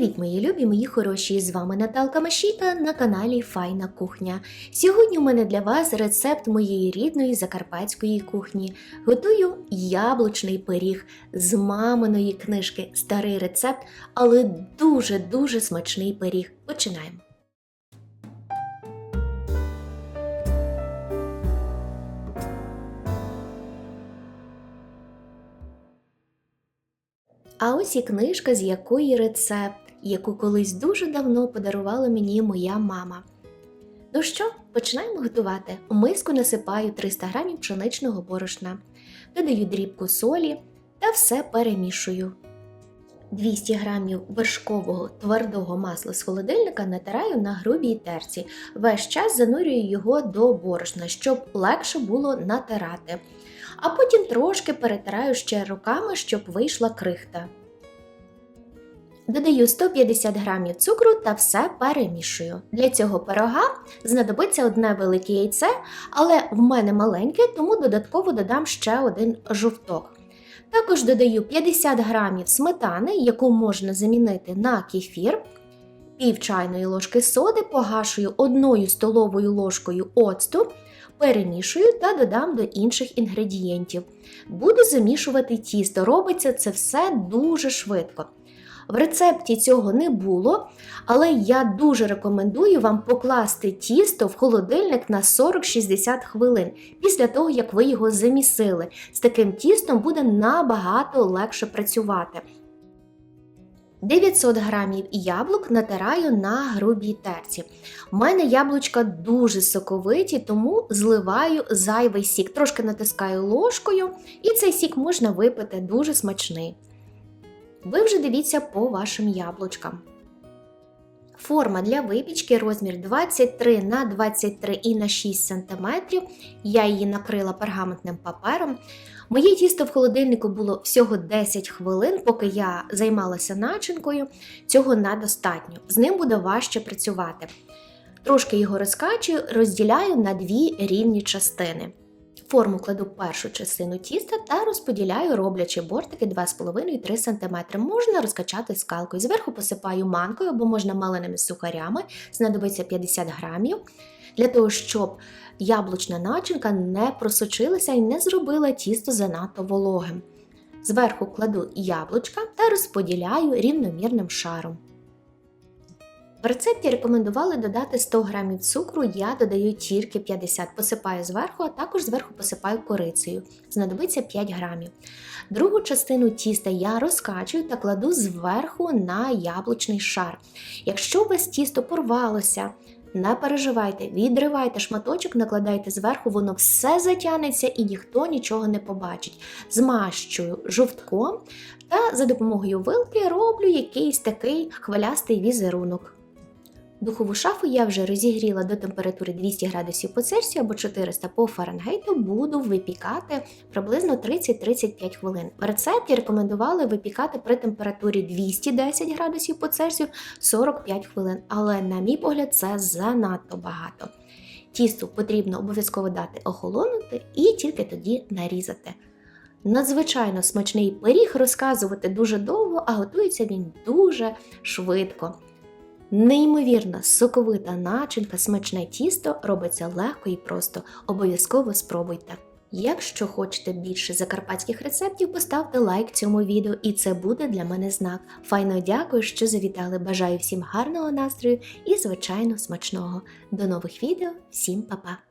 Привіт, мої любі, мої хороші! З вами Наталка Машіта на каналі Файна Кухня. Сьогодні у мене для вас рецепт моєї рідної закарпатської кухні. Готую яблучний пиріг з маминої книжки. Старий рецепт, але дуже-дуже смачний пиріг. Починаємо. А ось і книжка, з якої рецепт, яку колись дуже давно подарувала мені моя мама. Ну що, починаємо готувати. У миску насипаю 300 г пшеничного борошна, додаю дрібку солі та все перемішую. 200 г вершкового твердого масла з холодильника натираю на грубій терці. Весь час занурюю його до борошна, щоб легше було натирати. А потім трошки перетираю ще руками, щоб вийшла крихта. Додаю 150 г цукру та все перемішую. Для цього пирога знадобиться одне велике яйце, але в мене маленьке, тому додатково додам ще один жовток. Також додаю 50 г сметани, яку можна замінити на кефір, пів чайної ложки соди, погашую одною столовою ложкою оцту, перемішую та додам до інших інгредієнтів. Буду замішувати тісто. Робиться це все дуже швидко. В рецепті цього не було, але я дуже рекомендую вам покласти тісто в холодильник на 40-60 хвилин після того, як ви його замісили. З таким тістом буде набагато легше працювати. 900 грамів яблук натираю на грубій терці. У мене яблучка дуже соковиті, тому зливаю зайвий сік. Трошки натискаю ложкою, і цей сік можна випити дуже смачний. Ви вже дивіться по вашим яблучкам. Форма для випічки розмір 23 на 23 і на 6 см. Я її накрила пергаментним папером. Моє тісто в холодильнику було всього 10 хвилин, поки я займалася начинкою. Цього недостатньо. З ним буде важче працювати. Трошки його розкачую, розділяю на дві рівні частини. Форму кладу першу частину тіста та розподіляю, роблячи бортики 2,5-3 см. Можна розкачати скалкою. Зверху посипаю манкою або можна маленими сухарями, знадобиться 50 грамів, для того, щоб яблучна начинка не просочилася і не зробила тісто занадто вологим. Зверху кладу яблучка та розподіляю рівномірним шаром. В рецепті рекомендували додати 100 г цукру, я додаю тільки 50 посипаю зверху, а також зверху посипаю корицею. Знадобиться 5 грамів. Другу частину тіста я розкачую та кладу зверху на яблучний шар. Якщо у вас тісто порвалося, не переживайте, відривайте шматочок, накладайте зверху, воно все затягнеться і ніхто нічого не побачить. Змащую жовтком та за допомогою вилки роблю якийсь такий хвилястий візерунок. Духову шафу я вже розігріла до температури 200 градусів по Цельсію або 400 по Фаренгейту, буду випікати приблизно 30-35 хвилин. В рецепті рекомендували випікати при температурі 210 градусів по Цельсію 45 хвилин, але, на мій погляд, це занадто багато. Тісту потрібно обов'язково дати охолонути і тільки тоді нарізати. Надзвичайно смачний пиріг розказувати дуже довго, а готується він дуже швидко. Неймовірна соковита начинка, смачне тісто робиться легко і просто. Обов'язково спробуйте. Якщо хочете більше закарпатських рецептів, поставте лайк цьому відео, і це буде для мене знак. Файно дякую, що завітали. Бажаю всім гарного настрою і, звичайно, смачного. До нових відео, всім па-па!